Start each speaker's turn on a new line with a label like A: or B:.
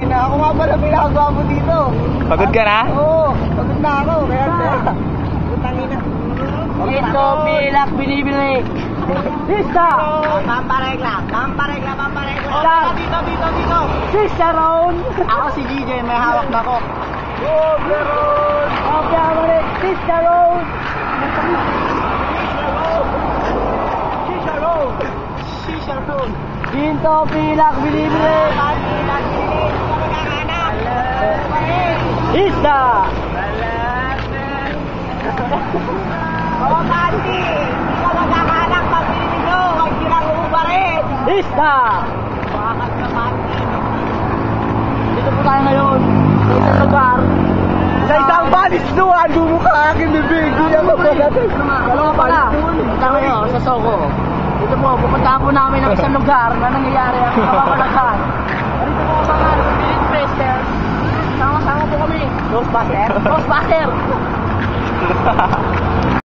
A: Na ako nga pala pinagawa mo dito.
B: Pagod ka na?
A: Oo, pagod na ako. Kaya kaya. Putang ina.
C: Ito, pilak, binibili. Sista!
A: Pamparegla, pamparegla, pamparegla.
C: Saan?
A: Dito, dito, dito.
C: Sista Ron!
A: Ako si DJ, may hawak na ko.
C: Oh, Ron! Okay, amore. Sista Ron!
A: Shisha roll. Shisha roll.
C: Ginto, pilak, binibili.
A: Pati, magkakanak.
C: Sista!
A: Oo, Pati. Hindi ka magkakanak pag pinili ko. Huwag sirang uba rin.
C: Sista!
A: Bakit na, Pati?
C: Dito po tayo ngayon. Isang lugar.
A: Sa isang balis doon, bumuka aking bibig. Hindi ako pagdating.
C: Dalawa pala. Punta kayo sa Sogo. Dito po, pupunta po namin ng isang lugar na nangyayari ang kapapalakan. 巴斯尔，巴
A: 斯
C: 尔。